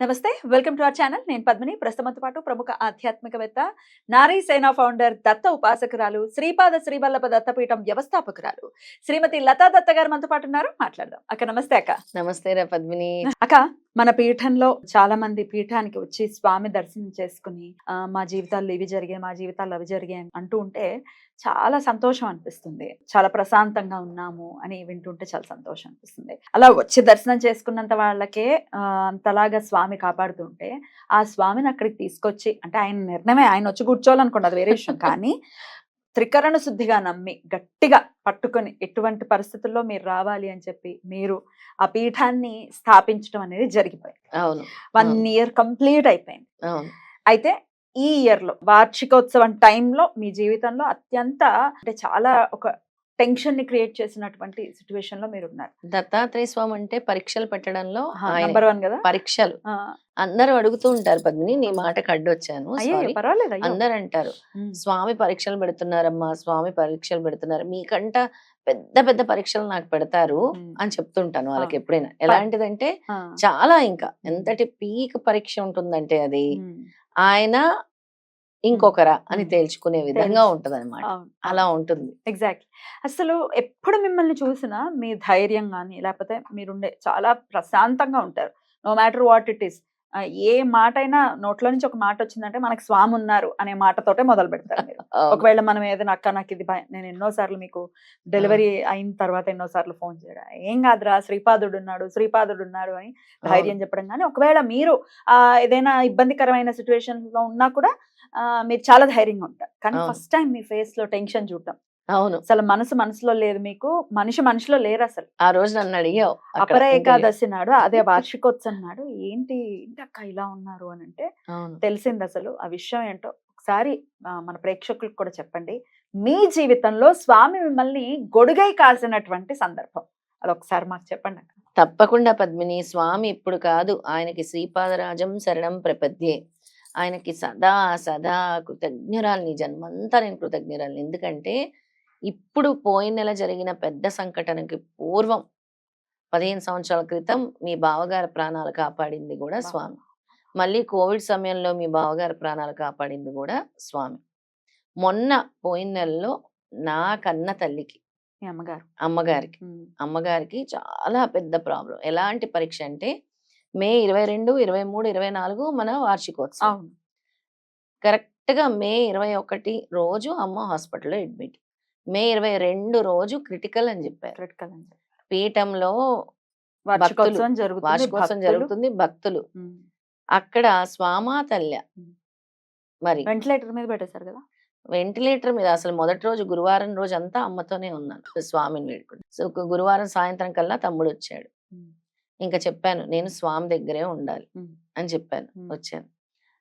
నమస్తే welcome to our channel. నేను పద్మిని. ప్రస్తుతంతో పాటు ప్రముఖ ఆధ్యాత్మికవేత్త నారీ సేనా ఫౌండర్ దత్త ఉపాసకురాలు శ్రీపాద శ్రీవల్లభ దత్తపీఠం వ్యవస్థాపకురాలు శ్రీమతి లతా దత్త గారు మనతో పాటు ఉన్నారు. మాట్లాడదాం. అక్క నమస్తే అక్క. నమస్తే రా పద్మిని. అక్క మన పీఠంలో చాలా మంది పీఠానికి వచ్చి స్వామి దర్శనం చేసుకుని ఆ, మా జీవితాల్లో ఇవి జరిగాయి మా జీవితాల్లో అవి జరిగాయి అంటూ ఉంటే చాలా సంతోషం అనిపిస్తుంది. చాలా ప్రశాంతంగా ఉన్నాము అని వింటుంటే చాలా సంతోషం అనిపిస్తుంది. అలా వచ్చి దర్శనం చేసుకున్నంత వాళ్ళకే అంతలాగా స్వామి కాపాడుతుంటే ఆ స్వామిని అక్కడికి తీసుకొచ్చి అంటే ఆయన నిర్ణయమే ఆయన వచ్చి కూర్చోవాలనుకోండి అది వేరే విషయం. కానీ త్రికరణ శుద్ధిగా నమ్మి గట్టిగా పట్టుకొని ఎటువంటి పరిస్థితుల్లో మీరు రావాలి అని చెప్పి మీరు ఆ పీఠాన్ని స్థాపించడం అనేది జరిగిపోయింది. వన్. ఇయర్ కంప్లీట్ అయిపోయింది. అయితే ఈ ఇయర్లో వార్షికోత్సవం టైంలో మీ జీవితంలో అత్యంత అంటే చాలా ఒక టెన్షన్ని క్రియేట్ చేసినటువంటి సిచ్యువేషన్లో మీరు ఉన్నారు దత్తాత్రేయ స్వామి అంటే పరీక్షలు పెట్టడంలో నంబర్ వన్ కదా? పరీక్షలు. అందరూ అడుగుతూ ఉంటారు పద్మిని నీ అయ్యో సారీ పర్వాలేదు. అందరు అంటారు స్వామి పరీక్షలు పెడుతున్నారమ్మా స్వామి పరీక్షలు పెడుతున్నారు. మీకంట పెద్ద పెద్ద పరీక్షలు నాకు పెడతారు అని చెప్తుంటాను వాళ్ళకి. ఎప్పుడైనా. ఎలాంటిదంటే చాలా ఇంకా ఎంతటి పీక్ పరీక్ష ఉంటుందంటే అది ఆయన ఇంకొకరా అని. తేల్చుకునే విధంగా. ఉంటది అనమాట అలా. ఉంటుంది ఎగ్జాక్ట్లీ అసలు ఎప్పుడు మిమ్మల్ని చూసినా మీ ధైర్యం కానీ లేకపోతే మీరుండే చాలా ప్రశాంతంగా ఉంటారు no matter what it is ఏ మాట అయినా నోట్లో నుంచి ఒక మాట వచ్చిందంటే మనకి స్వామి ఉన్నారు అనే మాటతోటే మొదలు పెడతారు మీరు. ఒకవేళ మనం ఏదైనా అక్క నాకు ఇది నేను ఎన్నో సార్లు మీకు డెలివరీ అయిన తర్వాత ఎన్నో సార్లు ఫోన్ చేయడం ఏం కాదురా శ్రీపాదుడు ఉన్నాడు శ్రీపాదుడు ఉన్నాడు అని ధైర్యం చెప్పడం కానీ ఒకవేళ మీరు ఆ ఏదైనా ఇబ్బందికరమైన సిచ్యువేషన్లో ఉన్నా కూడా మీరు చాలా ధైర్యంగా ఉంటారు కానీ. ఫస్ట్ టైం మీ ఫేస్లో టెన్షన్ చూడటం అవును. అసలు మనసు మనసులో లేదు మీకు. మనిషి మనిషిలో లేరు అసలు ఆ రోజు నన్ను అడిగావు అపర. ఏకాదశి నాడు అదే వార్షికోత్సవం నాడు ఏంటి ఏంటి అక్క ఇలా ఉన్నారు? అని అంటే తెలిసింది అసలు ఆ విషయం ఏంటో ఒకసారి మన ప్రేక్షకులకు కూడా చెప్పండి. మీ జీవితంలో స్వామి మిమ్మల్ని గొడుగై కాసినటువంటి సందర్భం. అది ఒకసారి మాకు చెప్పండి అక్క. తప్పకుండా పద్మిని. స్వామి ఇప్పుడు కాదు. ఆయనకి శ్రీపాదరాజం శరణం ప్రపద్యే. ఆయనకి సదా సదా కృతజ్ఞురాల్ని జన్మంతా నేను కృతజ్ఞురాల్ని. ఎందుకంటే ఇప్పుడు పోయిన నెల జరిగిన పెద్ద సంఘటనకి పూర్వం పదిహేను సంవత్సరాల క్రితం మీ బావగారి ప్రాణాలు కాపాడింది కూడా. స్వామి. మళ్ళీ కోవిడ్ సమయంలో మీ బావగారి ప్రాణాలు కాపాడింది కూడా స్వామి. మొన్న పోయిన నెలలో నా కన్న తల్లికి అమ్మగారు. అమ్మగారికి అమ్మగారికి చాలా పెద్ద ప్రాబ్లం ఎలాంటి పరీక్ష అంటే మే ఇరవై రెండు ఇరవై మూడు ఇరవై నాలుగు మన వార్షికోత్సవం. అవును. కరెక్ట్గా మే ఇరవై ఒకటి రోజు అమ్మ హాస్పిటల్లో అడ్మిట్. మే ఇరవై రెండు రోజు క్రిటికల్ అని చెప్పారు. క్రిటికల్ అండి పీఠంలో వార్షికోత్సవం జరుగుతుంది జరుగుతుంది భక్తులు. అక్కడ స్వామా తల్య ఉమ్. మరి వెంటిలేటర్ మీద పెట్టేశారు కదా? వెంటిలేటర్ మీద అసలు మొదటి రోజు గురువారం రోజు అంతా అమ్మతోనే ఉన్నాను. స్వామిని వేడుకుంటూ. సో గురువారం సాయంత్రం కల్లా తమ్ముడు వచ్చాడు. ఇంకా చెప్పాను నేను స్వామి దగ్గరే ఉండాలి. అని చెప్పాను. వచ్చాను.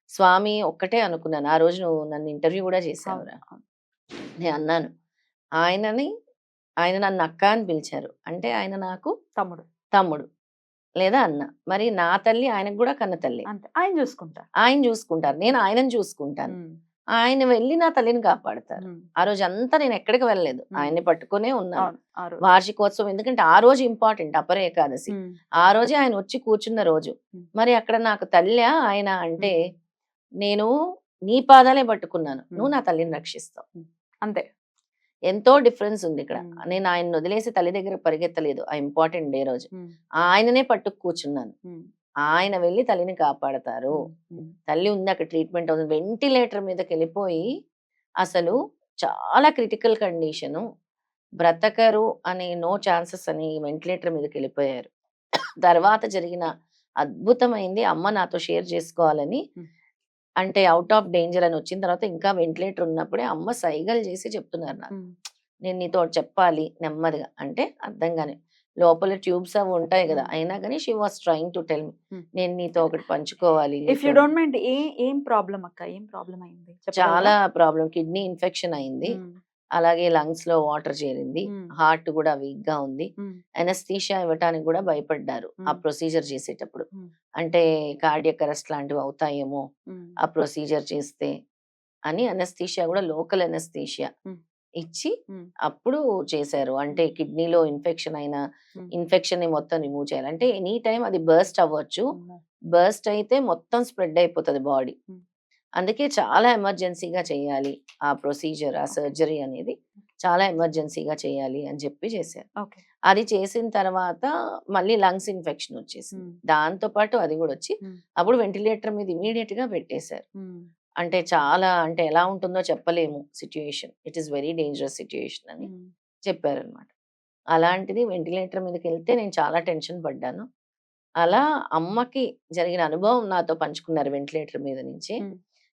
స్వామి ఒక్కటే అనుకున్నాను. ఆ రోజు నువ్వు నన్ను ఇంటర్వ్యూ కూడా చేసావురా. నేను అన్నాను. ఆయనని ఆయన నన్ను అక్క అని పిలిచారు. అంటే ఆయన నాకు తమ్ముడు. తమ్ముడు లేదా అన్న. మరి నా తల్లి ఆయనకు కూడా కన్న తల్లి. అంతే. ఆయన చూసుకుంటారు. ఆయన చూసుకుంటారు. నేను ఆయనను చూసుకుంటాను. ఆయన వెళ్ళి నా తల్లిని కాపాడతారు. ఆ రోజు అంతా నేను ఎక్కడికి వెళ్ళలేదు. ఆయన్ని పట్టుకునే ఉన్నాను. వార్షికోత్సవం ఎందుకంటే ఆ రోజు ఇంపార్టెంట్ అపర ఏకాదశి ఆ రోజే ఆయన వచ్చి కూర్చున్న రోజు. మరి అక్కడ నాకు తల్లి ఆయన అంటే. నేను నీ పాదాలే పట్టుకున్నాను. నువ్వు. నా తల్లిని రక్షిస్తావు. అంతే. ఎంతో డిఫరెన్స్ ఉంది ఇక్కడ. నేను ఆయన వదిలేసి తల్లి దగ్గర పరిగెత్తలేదు. ఆ ఇంపార్టెంట్ డే రోజు. ఆయననే పట్టుకు కూర్చున్నాను. ఆయన వెళ్ళి తల్లిని కాపాడతారు. తల్లి ఉంది అక్కడ ట్రీట్మెంట్ అవుతుంది వెంటిలేటర్ మీదకి వెళ్ళిపోయి అసలు చాలా క్రిటికల్ కండిషను. బ్రతకరు అనే నో ఛాన్సెస్ అని వెంటిలేటర్ మీదకి వెళ్ళిపోయారు. తర్వాత జరిగిన అద్భుతమైంది. అమ్మ నాతో షేర్ చేసుకోవాలని. అంటే అవుట్ ఆఫ్ డేంజర్ అని వచ్చిన తర్వాత ఇంకా వెంటిలేటర్ ఉన్నప్పుడే అమ్మ సైగలు చేసి చెప్తున్నారు నాకు నేను నీతో చెప్పాలి నెమ్మదిగా అంటే అర్థంగానే లోపల ట్యూబ్స్ అవి ఉంటాయి కదా. అయినా కానీ she was trying to tell me. నేను నీతో ఒకటి పంచుకోవాలి ఇఫ్ యూ డోంట్ మైండ్ ఏ ఏం ప్రాబ్లం అక్క ఏం ప్రాబ్లం అయింది? చాలా ప్రాబ్లం కిడ్నీ ఇన్ఫెక్షన్ అయింది అలాగే లంగ్స్లో వాటర్ చేరింది హార్ట్ కూడా వీక్గా ఉంది ఎనస్థీషియా ఇవ్వటానికి కూడా భయపడ్డారు ఆ. ప్రొసీజర్ చేసేటప్పుడు. అంటే కార్డియక్ అరెస్ట్ లాంటివి అవుతాయేమో ఆ ప్రొసీజర్ చేస్తే అని అనస్థీషియా కూడా లోకల్ అనస్థీషియా మ్మ్. ఇచ్చి. అప్పుడు చేశారు అంటే కిడ్నీలో ఇన్ఫెక్షన్ అయిన. ఇన్ఫెక్షన్ని మొత్తం రిమూవ్ చేయాలి అంటే ఎనీ టైం అది బర్స్ట్ అవ్వచ్చు. బర్స్ట్ అయితే మొత్తం స్ప్రెడ్ అయిపోతుంది బాడీ. అందుకే చాలా ఎమర్జెన్సీగా చేయాలి ఆ ప్రొసీజర్ ఆ సర్జరీ అనేది. చాలా ఎమర్జెన్సీగా చేయాలి అని చెప్పి చేశారు. అది చేసిన తర్వాత మళ్ళీ లంగ్స్ ఇన్ఫెక్షన్ వచ్చేసింది. దాంతో పాటు అది కూడా వచ్చి. అప్పుడు వెంటిలేటర్ మీద ఇమీడియట్గా పెట్టేశారు అంటే చాలా అంటే ఎలా ఉంటుందో చెప్పలేము situation it is very dangerous situation అని ఉమ్, చెప్పారనమాట అలాంటిది వెంటిలేటర్ మీదకి వెళ్తే నేను చాలా టెన్షన్ పడ్డాను. అలా అమ్మకి జరిగిన అనుభవం నాతో పంచుకున్నారు వెంటిలేటర్ మీద నుంచి.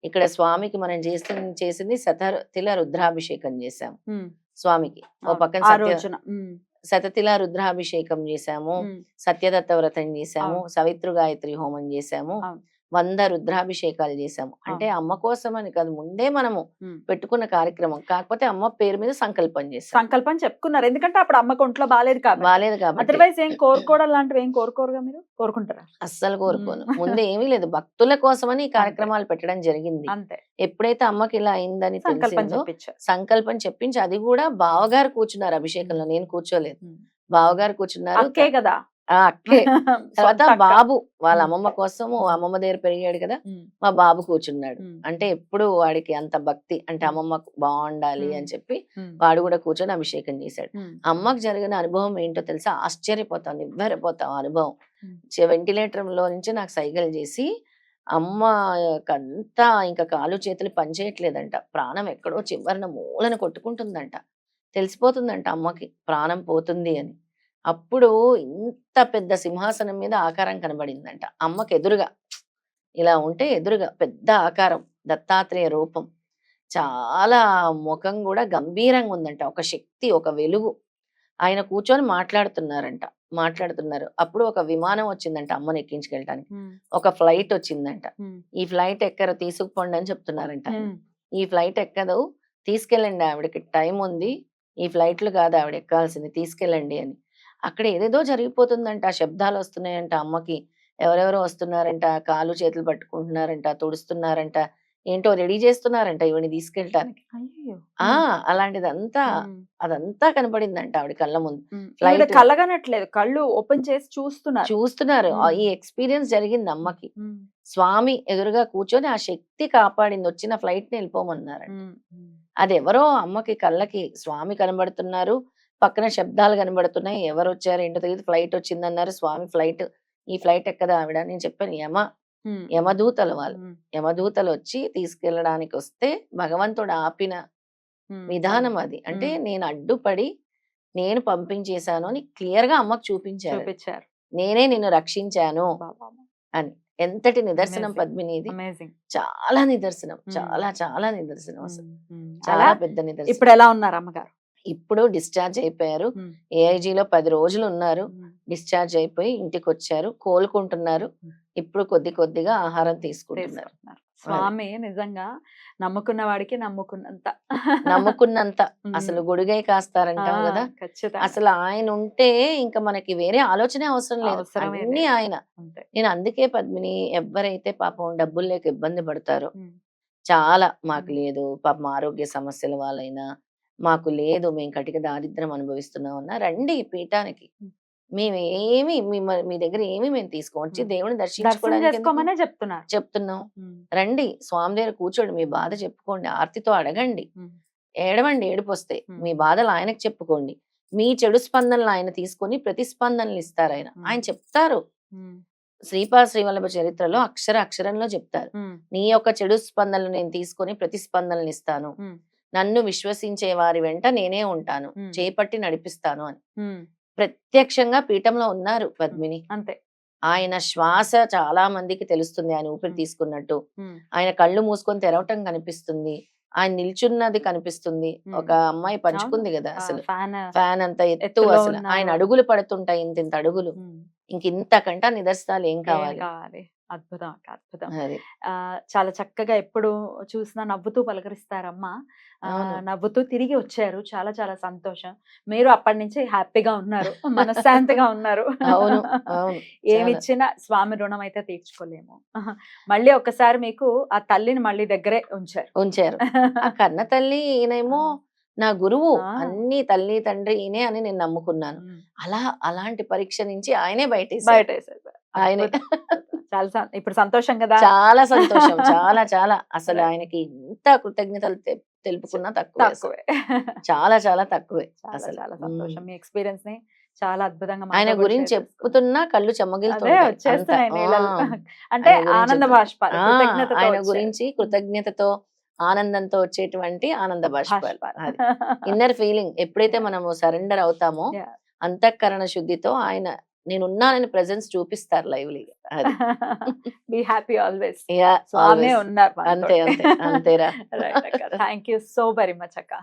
ఇక్కడ స్వామికి మనం చేసిన చేసింది శతతిల రుద్రాభిషేకం చేశాము. ఉమ్, స్వామికి ఓ. పక్కన సత్య ఉమ్, శతతిల రుద్రాభిషేకం చేశాము. సత్యదత్త వ్రతం చేశాము. సవిత్రు గాయత్రి హోమం చేశాము. వంద రుద్రాభిషేకాలు చేశాము. అంటే అమ్మ కోసం అని కాదు ముందే మనము. పెట్టుకున్న కార్యక్రమం. కాకపోతే అమ్మ పేరు మీద సంకల్పం చేశాం సంకల్పం చెప్పుకున్నారు. ఎందుకంటే అప్పుడు అమ్మకు ఒంట్లో బాగాలేదు కాబట్టి. బాలేదు కాబట్టి. అదర్వైజ్ ఏం కోరుకోవడం లాంటివి ఏం కోరుకోరుగా మీరు? కోరుకుంటారా? అస్సలు కోరుకోను. ముందే ఏమీ లేదు. భక్తుల కోసమని ఈ కార్యక్రమాలు పెట్టడం జరిగింది. అంతే. ఎప్పుడైతే అమ్మకి ఇలా అయిందని సంకల్పం తెలిసిందో సంకల్పం చెప్పించి అది కూడా బావగారు కూర్చున్నారు అభిషేకంలో. నేను కూర్చోలేదు. బావగారు కూర్చున్నారు కదా. అక్కే. తర్వాత. బాబు వాళ్ళ మ్మ్. అమ్మమ్మ కోసము అమ్మమ్మ దగ్గర పెరిగాడు కదా మా బాబు కూర్చున్నాడు. అంటే ఎప్పుడు వాడికి అంత భక్తి అంటే మ్మ్. అమ్మమ్మ బాగుండాలి. అని చెప్పి వాడు కూడా కూర్చొని అభిషేకం చేశాడు. అమ్మకు జరిగిన అనుభవం ఏంటో తెలుసా? ఆశ్చర్యపోతాం నివ్వెరపోతాం అనుభవం. వెంటిలేటర్లో నుంచి నాకు సైగలు చేసి అమ్మ అంతా ఇంకా కాలు చేతులు పనిచేయట్లేదంట. ప్రాణం ఎక్కడో చివరిన మూలన కొట్టుకుంటుందంట. తెలిసిపోతుందంట అమ్మకి ప్రాణం పోతుంది అని. అప్పుడు ఇంత పెద్ద సింహాసనం మీద ఆకారం కనబడిందంట. అమ్మకి ఎదురుగా ఇలా ఉంటే ఎదురుగా పెద్ద ఆకారం దత్తాత్రేయ రూపం. చాలా ముఖం కూడా గంభీరంగా ఉందంట. ఒక శక్తి ఒక వెలుగు. ఆయన కూర్చొని మాట్లాడుతున్నారంట. మాట్లాడుతున్నారు. అప్పుడు ఒక విమానం వచ్చిందంట అమ్మని ఎక్కించుకెళ్ళటానికి. ఒక ఫ్లైట్ వచ్చిందంట. ఈ ఫ్లైట్ ఎక్కరు? తీసుకుపోండి అని చెప్తున్నారంట ఈ ఫ్లైట్ ఎక్కదు? తీసుకెళ్ళండి ఆవిడకి. టైం ఉంది. ఈ ఫ్లైట్లు కాదు ఆవిడ ఎక్కాల్సింది. తీసుకెళ్ళండి అని. అక్కడ ఏదేదో జరిగిపోతుందంట. శబ్దాలు వస్తున్నాయంట. అమ్మకి ఎవరెవరో వస్తున్నారంట. కాలు చేతులు పట్టుకుంటున్నారంట. తుడుస్తున్నారంట. ఏంటో రెడీ చేస్తున్నారంట ఇవన్నీ తీసుకెళ్ళటానికి. ఆ! అలాంటిదంతా అదంతా కనబడిందంట ఆవిడ కళ్ళ ముందు. కళ్ళగనట్లేదు. కళ్ళు ఓపెన్ చేసి చూస్తున్నారు. చూస్తున్నారు. ఈ ఎక్స్పీరియన్స్ జరిగింది అమ్మకి. స్వామి ఎదురుగా కూర్చొని ఆ శక్తి కాపాడింది. వచ్చిన ఫ్లైట్ని వెళ్ళిపోమన్నారు ఉమ్, ఉమ్. అది ఎవరో అమ్మకి కళ్ళకి స్వామి కనబడుతున్నారు. పక్కన శబ్దాలు కనబడుతున్నాయి. ఎవరు వచ్చారు? ఏంటో తెలియదు ఫ్లైట్ వచ్చిందన్నారు. స్వామి ఫ్లైట్ ఈ ఫ్లైట్ ఎక్కదా ఆవిడ? నేను చెప్పాను. యమ యమదూతలు వాళ్ళు. యమదూతలు వచ్చి తీసుకెళ్ళడానికి వస్తే భగవంతుడు ఆపిన. విధానం అది. అంటే. నేను అడ్డుపడి నేను పంపించేశాను అని క్లియర్గా అమ్మకు చూపించారు. చూపించారు. నేనే నిన్ను రక్షించాను అని. ఎంతటి నిదర్శనం Amazing. పద్మిని ఇది అమేజింగ్. చాలా నిదర్శనం. చాలా చాలా నిదర్శనం అసలు. చాలా పెద్ద నిదర్శనం. ఇప్పుడు ఎలా ఉన్నారు అమ్మగారు? ఇప్పుడు డిశ్చార్జ్ అయిపోయారు. మ్మ్. AIG లో పది రోజులు ఉన్నారు డిశ్చార్జ్ అయిపోయి ఇంటికి వచ్చారు కోలుకుంటున్నారు. ఇప్పుడు కొద్ది కొద్దిగా ఆహారం తీసుకుంటున్నారు. స్వామి నిజంగా నమ్ముకున్న వాడికి నమ్ముకున్నంత. నమ్ముకున్నంత. అసలు గుడిగై కాస్తారంటాం కదా. అసలు ఆయన ఉంటే ఇంకా మనకి వేరే ఆలోచనే అవసరం లేదు. అన్ని. ఆయన. నేను అందుకే పద్మిని ఎవరైతే పాపం డబ్బులు లేక ఇబ్బంది పడతారో చాలా మాకు. లేదు. పాపం ఆరోగ్య సమస్యల వాళ్ళైనా మాకు లేదు మేము కటిక దారిద్ర్యం అనుభవిస్తున్నాం అన్నా రండి ఈ పీఠానికి. మ్మ్. ఏమి మీ దగ్గర ఏమి మేము తీసుకోవచ్చు. దేవుని దర్శించుకోవడానికి చెప్తున్నారు చెప్తున్నాం. ఉమ్, రండి స్వామి దగ్గర కూర్చోండి మీ బాధ చెప్పుకోండి ఆర్తితో అడగండి. ఏడవండి ఏడుపు వస్తే. మీ బాధలు ఆయనకు చెప్పుకోండి. మీ చెడు స్పందనలు ఆయన తీసుకొని ప్రతిస్పందనలు ఇస్తారు ఆయన. ఆయన చెప్తారు. ఉమ్, శ్రీపాద శ్రీవల్లభ చరిత్రలో అక్షర అక్షరంలో చెప్తారు. నీ యొక్క చెడు స్పందనలు నేను తీసుకొని ప్రతిస్పందనలు ఇస్తాను. నన్ను విశ్వసించే వారి వెంట నేనే ఉంటాను. చేపట్టి నడిపిస్తాను అని. ప్రత్యక్షంగా పీఠంలో ఉన్నారు పద్మిని. అంతే. ఆయన శ్వాస చాలా మందికి తెలుస్తుంది ఆయన ఊపిరి. తీసుకున్నట్టు. ఆయన కళ్ళు మూసుకొని తెరవటం కనిపిస్తుంది. ఆయన నిల్చున్నది కనిపిస్తుంది. ఒక అమ్మాయి పంచుకుంది కదా అసలు. ఫ్యాన్ అంత ఎత్తు అసలు. ఆయన అడుగులు పడుతుంటాయి ఇంత ఇంత అడుగులు. ఇంక ఇంతకంట నిదర్శనాలు ఏం కావాలి? అద్భుతం అక్క అద్భుతం. చాలా చక్కగా ఎప్పుడు చూసినా నవ్వుతూ పలకరిస్తారమ్మా. నవ్వుతూ తిరిగి వచ్చారు. చాలా చాలా సంతోషం. మీరు అప్పటి నుంచి హ్యాపీగా ఉన్నారు. మనశ్శాంతిగా ఉన్నారు. అవును అవును. ఏమి చాలా. ఇచ్చినా స్వామి రుణం అయితే తీర్చుకోలేము. మళ్ళీ ఒకసారి మీకు ఆ తల్లిని మళ్ళీ దగ్గరే ఉంచారు. ఉంచారు. కన్న తల్లి ఈయనేమో నా గురువు. అన్ని తల్లి తండ్రి ఈయనే అని నేను నమ్ముకున్నాను. అలా అలాంటి పరీక్ష నుంచి ఆయనే బయట బయట. ఆయనే. చాలా ఇప్పుడు సంతోషం కదా చాలా సంతోషం చాలా చాలా అసలు. ఆయనకి ఎంత కృతజ్ఞతలు తెలుపుకున్నా తక్కువ తక్కువే చాలా చాలా తక్కువే అసలు చాలా. సంతోషం మీ ఎక్స్పీరియన్స్ని చాలా అద్భుతంగా ఆయన గురించి. చెప్పుతున్నా కళ్ళు ఆ. అంటే ఆనంద కృతజ్ఞతతో ఆయన. గురించి కృతజ్ఞతతో ఆనందంతో వచ్చేటువంటి ఆనంద. అది ఇన్నర్ ఫీలింగ్ ఎప్పుడైతే మనము సరెండర్ అవుతామో. అంతఃకరణ శుద్ధితో ఆయన నేనున్నానని ప్రెజెన్స్ చూపిస్తారు లైవ్లీగా అది. బీ హ్యాపీ ఆల్వేస్ అంతే అంతే అంతేరా. Thank you so very much అక్క.